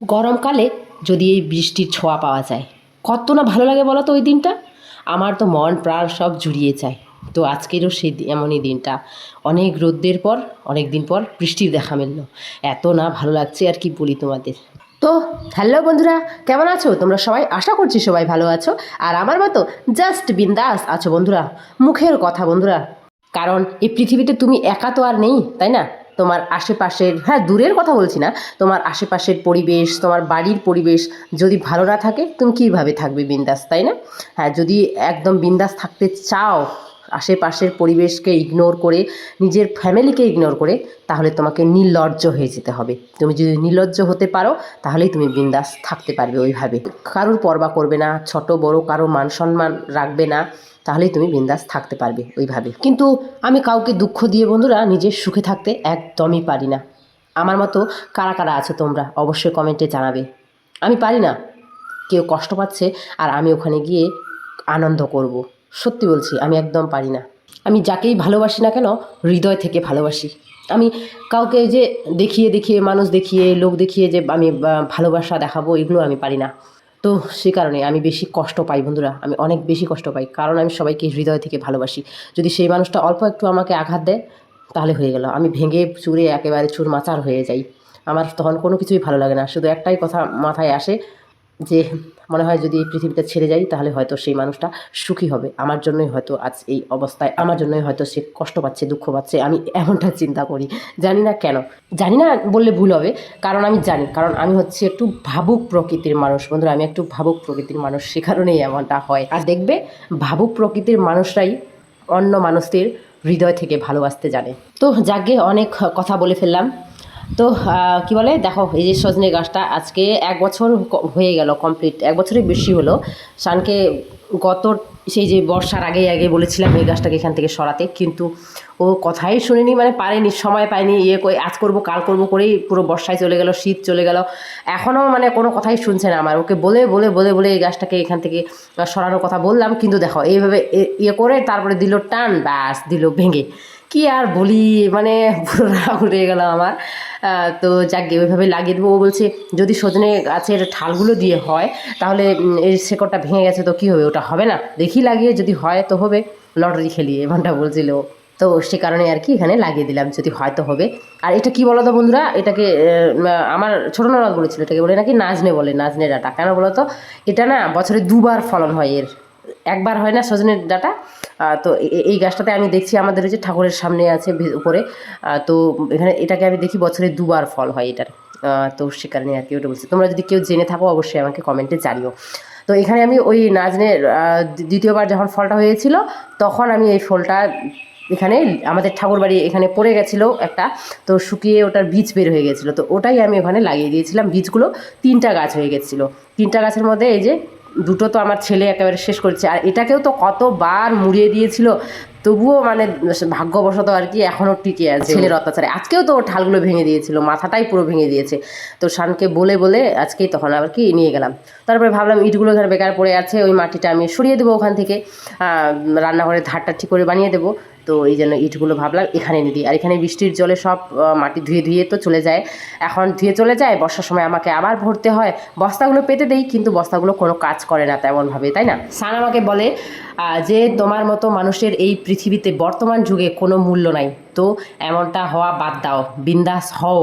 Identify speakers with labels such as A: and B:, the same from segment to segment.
A: গরমকালে যদি এই বৃষ্টির ছোঁয়া পাওয়া যায়, কত না ভালো লাগে বলো তো ওই দিনটা? আমার তো মন প্রাণ সব জুড়িয়ে যায়। তো আজকেরও সেই এমনই দিনটা। অনেক রোদ্রের পর, অনেক দিন পর বৃষ্টির দেখা মিললো। এত না ভালো লাগছে আর কি বলি তোমাদের। তো, হ্যালো বন্ধুরা, কেমন আছো? তোমরা সবাই আশা করছি সবাই ভালো আছো। আর আমার মতো জাস্ট বিন্দাস আছো বন্ধুরা। মুখের কথা বন্ধুরা। কারণ এই পৃথিবীতে তুমি একা তো আর নেই, তাই না? তোমার আশেপাশের হ্যাঁ দূরের কথা বলছি না, তোমার আশেপাশের পরিবেশ, তোমার বাড়ির পরিবেশ যদি ভালো না থাকে, তুমি কীভাবে থাকবে বিন্দাস, তাই না? হ্যাঁ যদি একদম বিন্দাস থাকতে চাও আশেপাশের পরিবেশকে ইগনোর করে, নিজের ফ্যামিলিকে ইগনোর করে, তাহলে তোমাকে নির্লজ্জ হয়ে যেতে হবে। তুমি যদি নির্লজ্জ হতে পারো, তাহলেই তুমি বিন্দাস থাকতে পারবে ওইভাবে। কারোর পরবা করবে না, ছোট, বড়, কারও মান সম্মান রাখবে না, তাহলেই তুমি বিন্দাস থাকতে পারবে ওইভাবে। কিন্তু আমি কাউকে দুঃখ দিয়ে বন্ধুরা নিজের সুখে থাকতে একদমই পারি না। আমার মতো কারা কারা আছো তোমরা, অবশ্যই কমেন্টে জানাবে। আমি পারি না। কেউ কষ্ট পাচ্ছে, আর আমি ওখানে গিয়ে আনন্দ করব। সত্যি বলছি, আমি একদম পারি না। আমি যাকেই ভালোবাসি না কেন, হৃদয় থেকে ভালোবাসি। আমি কাউকে যে দেখিয়ে দেখিয়ে, মানুষ দেখিয়ে, লোক দেখিয়ে যে আমি ভালোবাসা দেখাবো, এগুলো আমি পারি না। তো সে কারণে আমি বেশি কষ্ট পাই বন্ধুরা, আমি অনেক বেশি কষ্ট পাই, কারণ আমি সবাইকে হৃদয় থেকে ভালোবাসি। যদি সেই মানুষটা অল্প একটু আমাকে আঘাত দেয়, তাহলে হয়ে গেল। আমি ভেঙে চুরে একেবারে চুর মাচার হয়ে যাই। আমার তখন কোনো কিছুই ভালো লাগে না, শুধু একটাই কথা মাথায় আসে যে মনে হয় যদি এই পৃথিবীতে ছেড়ে যাই, তাহলে হয়তো সেই মানুষটা সুখী হবে। আমার জন্যই হয়তো আজ এই অবস্থায়, আমার জন্যই হয়তো সে কষ্ট পাচ্ছে, দুঃখ পাচ্ছে, আমি এমনটা চিন্তা করি। জানি না কেন। জানি না বললে ভুল হবে, কারণ আমি জানি, কারণ আমি হচ্ছে একটু ভাবুক প্রকৃতির মানুষ। বন্ধুরা, আমি একটু ভাবুক প্রকৃতির মানুষ, সে কারণেই এমনটা হয়। আর দেখবে, ভাবুক প্রকৃতির মানুষরাই অন্য মানুষদের হৃদয় থেকে ভালোবাসতে জানে। তো যাকে অনেক কথা বলে ফেললাম তো কি বলে? দেখো, এই যে সজনে গাছটা আজকে এক বছর হয়ে গেল কমপ্লিট এক বছরের বেশি হলো। শানকে গত সেই যে বর্ষার আগে আগে বলেছিলাম এই গাছটাকে এখান থেকে সরাতে। কিন্তু ও কথাই শুনেনি মানে পারেনি, সময় পায়নি। ইয়ে করে আজ করব, কাল করব করেই পুরো বর্ষায় চলে গেল, শীত চলে গেল। এখনও মানে কোনো কথাই শুনছে না আমার। ওকে বলে বলে বলে বলে এই গাছটাকে এখান থেকে সরানোর কথা বললাম। কিন্তু দেখো, এইভাবে ইয়ে করে তারপরে দিল টান, ব্যাস, দিল ভেঙে। কি আর বলি? মানে পুরো রাগ উঠে গেল আমার। তো যাকে ওইভাবে লাগিয়ে দেবো। ও বলছে, যদি সজনে গাছের ঠালগুলো দিয়ে হয়, তাহলে এই শেকড়টা ভেঙে গেছে তো কী হবে? ওটা হবে না? দেখি লাগিয়ে, যদি হয় তো হবে। লটারি খেলি এমনটা বলছিল। তো সে কারণে আর কি এখানে লাগিয়ে দিলাম, যদি হয়তো হবে। আর এটা কি বলতো বন্ধুরা? এটাকে আমার ছোটো ননদ বলেছিল, এটাকে বলে নাকি নাজনে বলে নাজনে ডাটা কেন বলো তো এটা না বছরে দুবার ফলন হয় এর। একবার হয় না সজনের ডাটা। তো এই গাছটাতে আমি দেখছি আমাদের যে ঠাকুরের সামনে আছে উপরে। তো এখানে এটাকে আমি দেখি বছরে দুবার ফল হয় এটার। তো সে কারণে আর কি ওটা বলছি। তোমরা যদি কেউ জেনে থাকো অবশ্যই আমাকে কমেন্টে জানিও। তো এখানে আমি ওই নাজনের দ্বিতীয়বার যখন ফলটা হয়েছিল, তখন আমি এই ফলটা এখানে, আমাদের ঠাকুর বাড়ি এখানে পড়ে গেছিল একটা। তো শুকিয়ে ওটার বীজ বের হয়ে গেছিল। তো ওটাই আমি ওখানে লাগিয়ে দিয়েছিলাম। বীজগুলো তিনটা গাছ হয়ে গেছিল। তিনটা গাছের মধ্যে এই যে দুটো তো আমার ছেলে একেবারে শেষ করেছে। আর এটাকেও তো কতবার মুড়িয়ে দিয়েছিল তবুও মানে ভাগ্যবশত আর কি এখনও টিকে আছে ছেলের অত্যাচারে। আজকেও তো ওর ঠালগুলো ভেঙে দিয়েছিল মাথাটাই পুরো ভেঙে দিয়েছে। তো শানকে বলে বলে আজকেই তখন আবার কি নিয়ে গেলাম। তারপরে ভাবলাম ইটগুলো এখানে বেকার পড়ে আছে ওই মাটিটা আমি সরিয়ে দেবো ওখান থেকে। আহ, রান্নাঘরের ধারটা ঠিক করে বানিয়ে দেবো। তো এই জন্য ইটগুলো ভাবলাম এখানে নিয়ে দিই। আর এখানে বৃষ্টির জলে সব মাটি ধুয়ে ধুয়ে তো চলে যায়। এখন ধুয়ে চলে যায়, বর্ষার সময় আমাকে আবার ভরতে হয়। বস্তাগুলো পেতে দেই, কিন্তু বস্তাগুলো কোনো কাজ করে না তেমনভাবে, তাই না? সান আমাকে বলে যে তোমার মতো মানুষের এই পৃথিবীতে বর্তমান যুগে কোনো মূল্য নাই। তো এমনটা হওয়া বাদ দাও, বিন্দাস হও।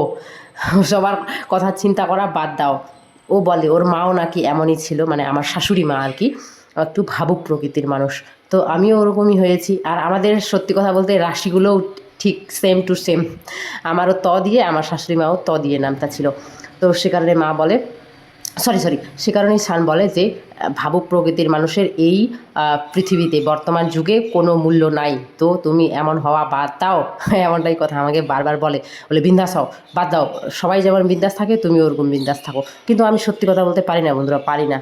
A: সবার কথা চিন্তা করা বাদ দাও। ও বলে, ওর মাও নাকি এমনই ছিল মানে আমার শাশুড়ি মা আর কি। একটু ভাবুক প্রকৃতির মানুষ। তো আমিও ওরকমই হয়েছি। আর আমাদের সত্যি কথা বলতে রাশিগুলোও ঠিক সেম টু সেম আমারও ত দিয়ে, আমার শাশুড়ি মাও ত দিয়ে নামটা ছিল। তো সে কারণে মা বলে সরি সরি সে কারণেই সান বলে যে, ভাবুক প্রকৃতির মানুষের এই পৃথিবীতে বর্তমান যুগে কোনো মূল্য নাই। তো তুমি এমন হওয়া বাদ দাও। এমনটাই কথা আমাকে বারবার বলে। বলে, বিন্দাস হও, বাদ দাও। সবাই যেমন বিন্দাস থাকে, তুমি ওরকম বিন্দাস থাকো। কিন্তু আমি সত্যি কথা বলতে পারি না বন্ধুরা, পারি না।